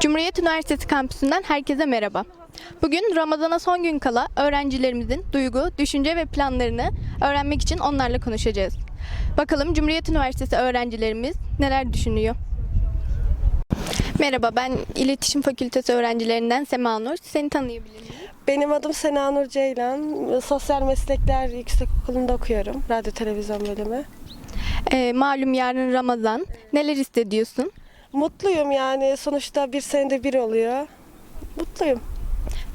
Cumhuriyet Üniversitesi kampüsünden herkese merhaba. Bugün Ramazan'a son gün kala öğrencilerimizin duygu, düşünce ve planlarını öğrenmek için onlarla konuşacağız. Bakalım Cumhuriyet Üniversitesi öğrencilerimiz neler düşünüyor? Merhaba, ben İletişim Fakültesi öğrencilerinden Sema Nur. Seni tanıyabilir miyim? Benim adım Sena Nur Ceylan. Sosyal Meslekler Yüksekokulu'nda okuyorum. Radyo televizyon bölümü. Ee, malum yarın Ramazan. Neler hissediyorsun? Mutluyum yani sonuçta bir senede bir oluyor. Mutluyum.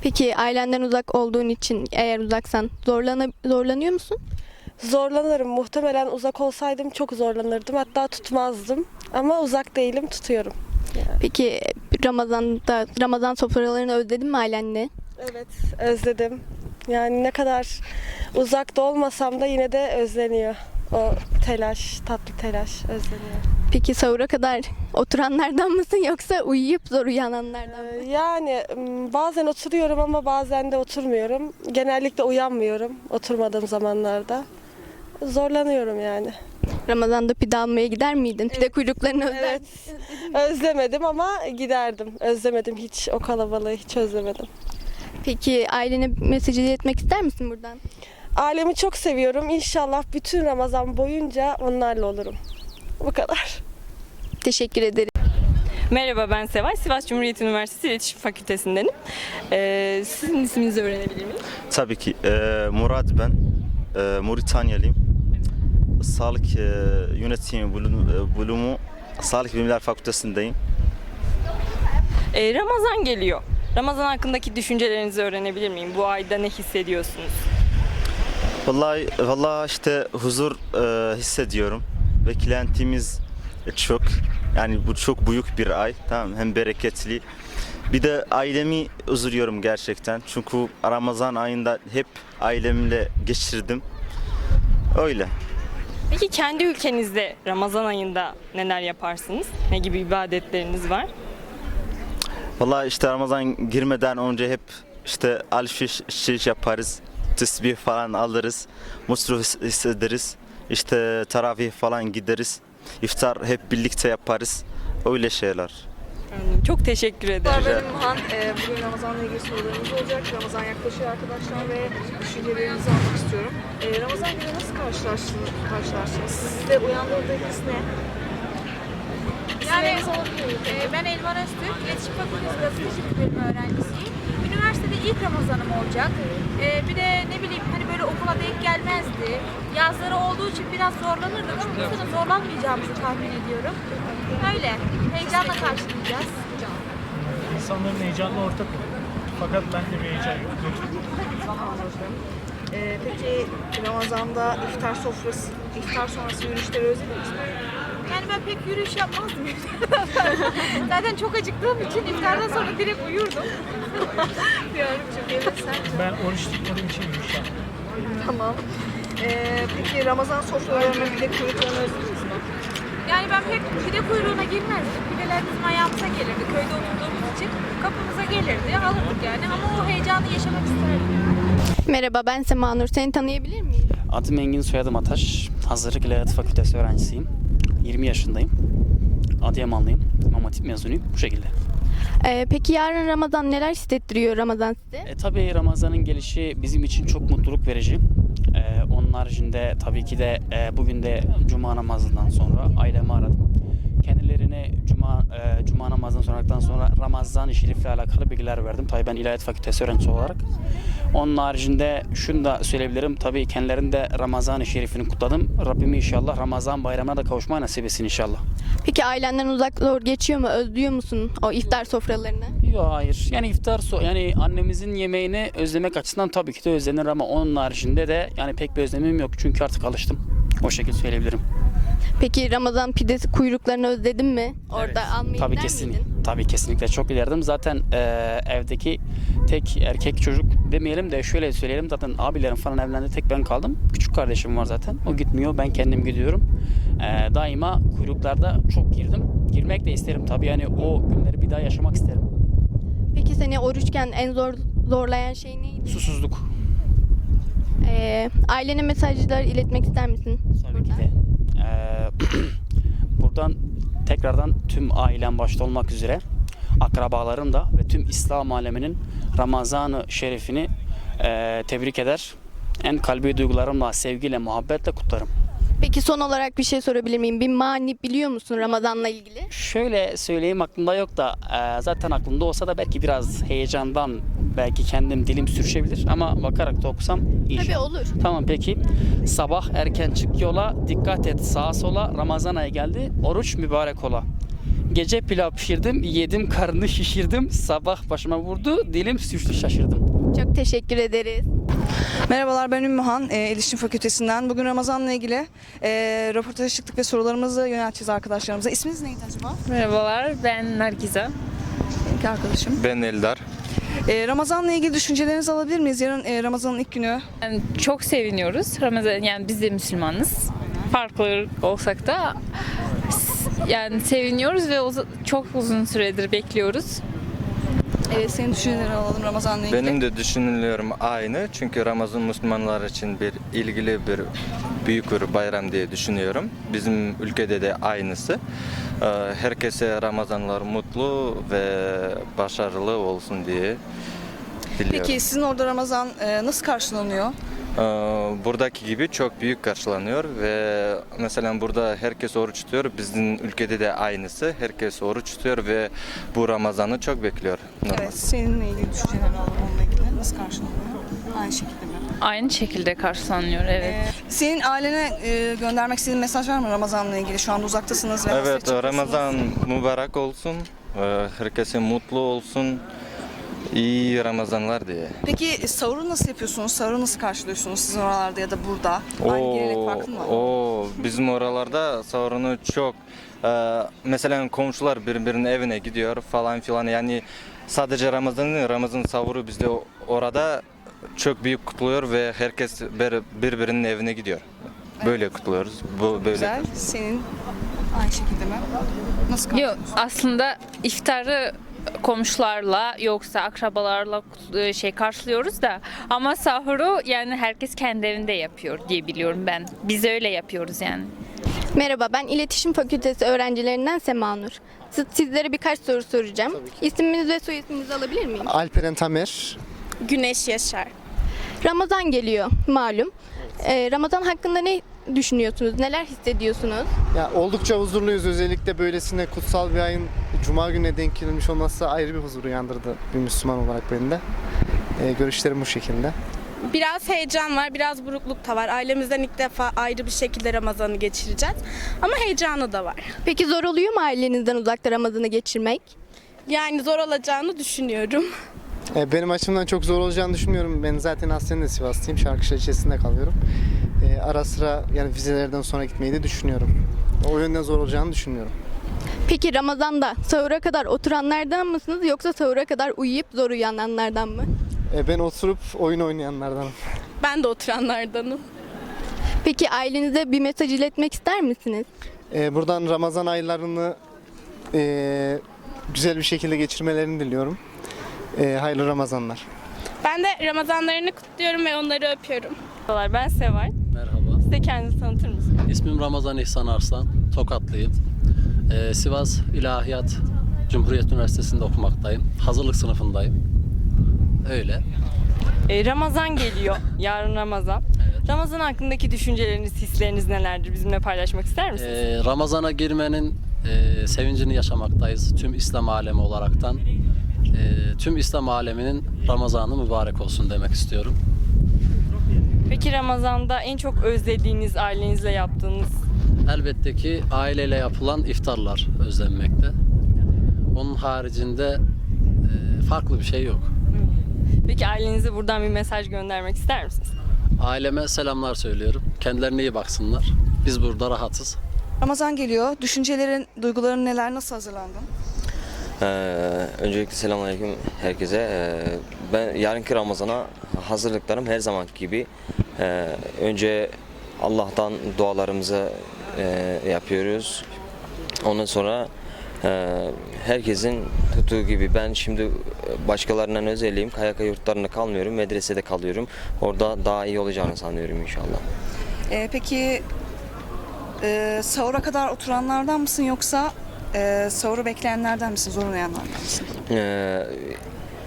Peki ailenden uzak olduğun için eğer uzaksan zorlana, zorlanıyor musun? Zorlanırım. Muhtemelen uzak olsaydım çok zorlanırdım. Hatta tutmazdım. Ama uzak değilim, tutuyorum. Peki Ramazan'da Ramazan sofralarını özledin mi ailenle? Evet, özledim. Yani ne kadar uzakta olmasam da yine de özleniyor. O telaş, tatlı telaş özleniyor. Peki sahura kadar oturanlardan mısın yoksa uyuyup zor uyananlardan mı? Ee, Yani bazen oturuyorum ama bazen de oturmuyorum. Genellikle uyanmıyorum oturmadığım zamanlarda. Zorlanıyorum yani. Ramazan'da pide almaya gider miydin? Pide kuyruklarını özler Evet. Özlemedim ama giderdim. Özlemedim hiç o kalabalığı hiç özlemedim. Peki ailene mesaj iletmek ister misin buradan? Ailemi çok seviyorum. İnşallah bütün Ramazan boyunca onlarla olurum. Bu kadar. Teşekkür ederim. Merhaba ben Seval. Sivas Cumhuriyet Üniversitesi İletişim Fakültesindenim. Ee, sizin isminizi öğrenebilir miyim? Tabii ki. Ee, Murat ben. Ee, Moritanyalıyım. Sağlık e, yönetimi bölümü, e, bölümü Sağlık Bilimler Fakültesindeyim. Ee, Ramazan geliyor. Ramazan hakkındaki düşüncelerinizi öğrenebilir miyim? Bu ayda ne hissediyorsunuz? Vallahi vallahi işte huzur e, hissediyorum. Beklentimiz çok. Yani bu çok büyük bir ay. Tamam hem bereketli. Bir de ailemi üzülüyorum gerçekten. Çünkü Ramazan ayında hep ailemle geçirdim. Öyle. Peki kendi ülkenizde Ramazan ayında neler yaparsınız? Ne gibi ibadetleriniz var? Vallahi işte Ramazan girmeden önce hep işte alışveriş yaparız. Tesbih falan alırız. His- hissederiz. İşte teravih falan gideriz. İftar hep birlikte yaparız. Öyle şeyler. Çok teşekkür ederim. Rica Benim Han, e, bugün Ramazan'la ilgili sorularımız olacak. Ramazan yaklaşıyor arkadaşlar ve düşüncelerinizi almak istiyorum. E, Ramazan günü nasıl karşılaştınız? karşılaştınız? Sizde uyandırdığınız ne? Yani İsimlerinizi alabilir miyim? e, ben Elvan Öztürk, İletişim Fakültesi Gazetecilik Bölümü öğrencisiyim. İlk Ramazanım olacak. E, bir de ne bileyim hani böyle okula denk gelmezdi. Yazları olduğu için biraz zorlanırdım. Çünkü bu sene zorlanmayacağımızı tahmin ediyorum. Öyle. Heyecanla karşılayacağız. İnsanların heyecanı ortak. Fakat bende bir heyecan yok. Anladım. E, peki Ramazan'da iftar sofrası, iftar sonrası yürüyüşleri özlediniz mi? Yani ben pek yürüyüş yapmazdım. Zaten çok acıktığım için iftardan sonra direkt uyurdum. Diyorum çünkü evet. Ben oruç tutmadığım için yaptım. Tamam. E, peki Ramazan sofralarını bir de kuyruklarını özlediniz mi? Yani ben pek pide kuyruğuna girmezdim. Pideler bizim ayağımıza gelirdi. Köyde oturduğumuz için kapımıza gelirdi. Alırdık yani ama o heyecanı yaşamak isterdim. Merhaba ben Sema Nur. Seni tanıyabilir miyim? Adım Engin, soyadım Ataş. Hazırlık İlahiyat Fakültesi öğrencisiyim. 20 yaşındayım. Adıyamanlıyım. İmam Hatip mezunuyum. Bu şekilde. Ee, peki yarın Ramazan neler hissettiriyor Ramazan size? E, tabii Ramazan'ın gelişi bizim için çok mutluluk verici. E, onun haricinde tabii ki de e, bugün de Cuma namazından sonra ailemi aradım. Kendilerine Cuma e, Cuma namazından sonradan sonra Ramazan-ı Şerif'le alakalı bilgiler verdim. Tabii ben İlahiyat Fakültesi öğrencisi olarak. Onun haricinde şunu da söyleyebilirim. Tabii kendilerinde Ramazan-ı Şerif'ini kutladım. Rabbim inşallah Ramazan bayramına da kavuşmayı nasip etsin inşallah. Peki ailenden uzak zor geçiyor mu? Özlüyor musun o iftar sofralarını? Yok hayır. Yani iftar so yani annemizin yemeğini özlemek açısından tabii ki de özlenir ama onun haricinde de yani pek bir özlemim yok çünkü artık alıştım. O şekilde söyleyebilirim. Peki Ramazan pidesi kuyruklarını özledin mi? Orada Evet. almayı Tabii gider kesin. miydin? Tabii kesinlikle çok ilerledim. Zaten e, evdeki tek erkek çocuk demeyelim de şöyle söyleyelim. Zaten abilerim falan evlendi. Tek ben kaldım. Küçük kardeşim var zaten. O gitmiyor. Ben kendim gidiyorum. E, daima kuyruklarda çok girdim. Girmek de isterim tabii. Yani o günleri bir daha yaşamak isterim. Peki seni oruçken en zor zorlayan şey neydi? Susuzluk. Ee, ailene mesajlar iletmek ister misin? Tabii ki de. Buradan tekrardan tüm ailem başta olmak üzere akrabalarım da ve tüm İslam aleminin Ramazan-ı Şerifini e, tebrik eder. En kalbi duygularımla, sevgiyle, muhabbetle kutlarım. Peki son olarak bir şey sorabilir miyim? Bir mani biliyor musun Ramazan'la ilgili? Şöyle söyleyeyim aklımda yok da e, zaten aklımda olsa da belki biraz heyecandan belki kendim dilim sürüşebilir ama bakarak da okusam inşallah. Tabii olur. Tamam peki. Sabah erken çık yola, dikkat et sağa sola. Ramazan ayı geldi, oruç mübarek ola. Gece pilav pişirdim, yedim karnı şişirdim. Sabah başıma vurdu, dilim sürçtü şaşırdım. Çok teşekkür ederiz. Merhabalar ben Ümmühan, e, İletişim Fakültesinden. Bugün Ramazan'la ilgili e, röportaja çıktık ve sorularımızı yönelteceğiz arkadaşlarımıza. İsminiz neydi acaba? Merhabalar ben Nargiza. İki arkadaşım. Ben Eldar. E, Ramazan'la ilgili düşüncelerinizi alabilir miyiz? Yarın e, Ramazan'ın ilk günü. Yani çok seviniyoruz. Ramazan yani biz de Müslümanız. Farklı olsak da yani seviniyoruz ve uz- çok uzun süredir bekliyoruz. E, senin düşüncelerini alalım Ramazan'la ilgili. Benim de düşünülerim aynı. Çünkü Ramazan Müslümanlar için bir ilgili bir büyük bir bayram diye düşünüyorum. Bizim ülkede de aynısı. Ee, Herkese Ramazanlar mutlu ve başarılı olsun diye diliyorum. Peki sizin orada Ramazan e, nasıl karşılanıyor? Ee, Buradaki gibi çok büyük karşılanıyor ve mesela burada herkes oruç tutuyor. Bizim ülkede de aynısı. Herkes oruç tutuyor ve bu Ramazan'ı çok bekliyor. Normal. Evet, seninle ilgili düşüncelerini alalım onunla ilgili. Nasıl karşılanıyor? Aynı şekilde mi? Aynı şekilde karşılanıyor evet. E, senin ailene e, göndermek istediğin mesaj var mı Ramazan'la ilgili? Şu anda uzaktasınız ve hasret Evet, çekiyorsunuz. Ramazan mübarek olsun. Ee, Herkese mutlu olsun. İyi Ramazanlar diye. Peki sahuru nasıl yapıyorsunuz? Sahuru nasıl karşılıyorsunuz sizin oralarda ya da burada? Aynı gelenek farklı mı? oo, bizim oralarda sorunu çok. Ee, mesela komşular birbirinin evine gidiyor falan filan. Yani sadece Ramazan'ın Ramazan savuru bizde orada çok büyük kutluyor ve herkes bir- birbirinin evine gidiyor. Böyle kutluyoruz. Bu böyle. Güzel. Senin aynı şekilde mi? Nasıl Yok aslında iftarı komşularla yoksa akrabalarla e, şey karşılıyoruz da ama sahuru yani herkes kendi evinde yapıyor diye biliyorum ben. Biz öyle yapıyoruz yani. Merhaba ben İletişim Fakültesi öğrencilerinden Sema Nur. Siz- Sizlere birkaç soru soracağım. İsminizi ve soy isminizi alabilir miyim? Alperen Tamer. Güneş Yaşar. Ramazan geliyor malum. Ee, Ramazan hakkında ne düşünüyorsunuz? Neler hissediyorsunuz? Ya oldukça huzurluyuz. Özellikle böylesine kutsal bir ayın Cuma gününe denk gelmiş olması ayrı bir huzur uyandırdı bir Müslüman olarak benim de. Ee, görüşlerim bu şekilde. Biraz heyecan var, biraz burukluk da var. Ailemizden ilk defa ayrı bir şekilde Ramazan'ı geçireceğiz. Ama heyecanı da var. Peki zor oluyor mu ailenizden uzakta Ramazan'ı geçirmek? Yani zor olacağını düşünüyorum. Ee, benim açımdan çok zor olacağını düşünmüyorum. Ben zaten aslen de Sivaslıyım. Şarkışla ilçesinde kalıyorum. Ee, ara sıra yani vizelerden sonra gitmeyi de düşünüyorum. O yönden zor olacağını düşünmüyorum. Peki Ramazan'da sahura kadar oturanlardan mısınız yoksa sahura kadar uyuyup zor uyananlardan mı? Ee, ben oturup oyun oynayanlardanım. Ben de oturanlardanım. Peki ailenize bir mesaj iletmek ister misiniz? Ee, buradan Ramazan aylarını ee, güzel bir şekilde geçirmelerini diliyorum. Ee, hayırlı Ramazanlar. Ben de Ramazanlarını kutluyorum ve onları öpüyorum. Merhabalar ben Seval. Merhaba. Siz de kendinizi tanıtır mısınız? İsmim Ramazan İhsan Arslan. Tokatlıyım. Ee, Sivas İlahiyat Cumhuriyet Üniversitesi'nde okumaktayım. Hazırlık sınıfındayım. Öyle. Ee, Ramazan geliyor. Yarın Ramazan. Ramazan hakkındaki düşünceleriniz, hisleriniz nelerdir? Bizimle paylaşmak ister misiniz? Ee, Ramazan'a girmenin e, sevincini yaşamaktayız. Tüm İslam alemi olaraktan. Ee, tüm İslam aleminin Ramazan'ı mübarek olsun demek istiyorum. Peki Ramazan'da en çok özlediğiniz, ailenizle yaptığınız Elbette ki aileyle yapılan iftarlar özlenmekte. Onun haricinde e, farklı bir şey yok. Peki ailenize buradan bir mesaj göndermek ister misiniz? Aileme selamlar söylüyorum. Kendilerine iyi baksınlar. Biz burada rahatız. Ramazan geliyor. Düşüncelerin, duyguların neler? Nasıl hazırlandın? Ee, öncelikle selamünaleyküm herkese. Ee, ben yarınki Ramazan'a hazırlıklarım her zamanki gibi. Ee, önce Allah'tan dualarımızı e, yapıyoruz. Ondan sonra Ee, herkesin tuttuğu gibi ben şimdi başkalarından özelliğim KYK yurtlarında kalmıyorum, medresede kalıyorum. Orada daha iyi olacağını sanıyorum inşallah. Ee, peki e, sahura kadar oturanlardan mısın yoksa e, sahuru bekleyenlerden misin, zor uyanlardan mısın? Ee,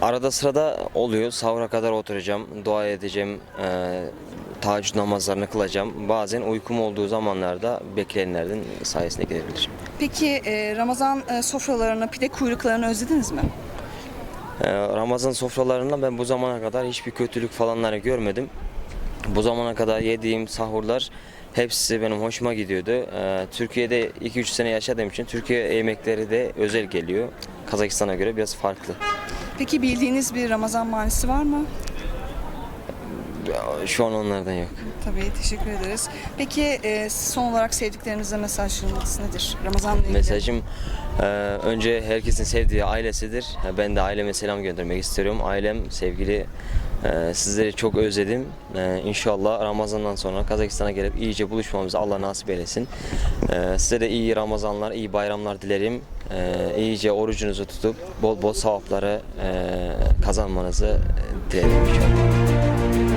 arada sırada oluyor. Sahura kadar oturacağım, dua edeceğim, e, teheccüd namazlarını kılacağım. Bazen uykum olduğu zamanlarda bekleyenlerden sayesinde gidebilirim. Peki e, Ramazan e, sofralarını, pide kuyruklarını özlediniz mi? Ee, Ramazan sofralarında ben bu zamana kadar hiçbir kötülük falanları görmedim. Bu zamana kadar yediğim sahurlar hepsi benim hoşuma gidiyordu. Ee, Türkiye'de 2-3 sene yaşadığım için Türkiye yemekleri de özel geliyor. Kazakistan'a göre biraz farklı. Peki bildiğiniz bir Ramazan manisi var mı? Şu an onlardan yok. Tabii, teşekkür ederiz. Peki e, son olarak sevdiklerinize mesajlarınız nedir? Ramazan'la ilgili. Mesajım e, önce herkesin sevdiği ailesidir. Ben de aileme selam göndermek istiyorum. Ailem sevgili e, sizleri çok özledim. E, İnşallah Ramazan'dan sonra Kazakistan'a gelip iyice buluşmamızı Allah nasip eylesin. E, Size de iyi Ramazanlar, iyi bayramlar dilerim. E, İyice orucunuzu tutup bol bol sevapları e, kazanmanızı dilerim inşallah.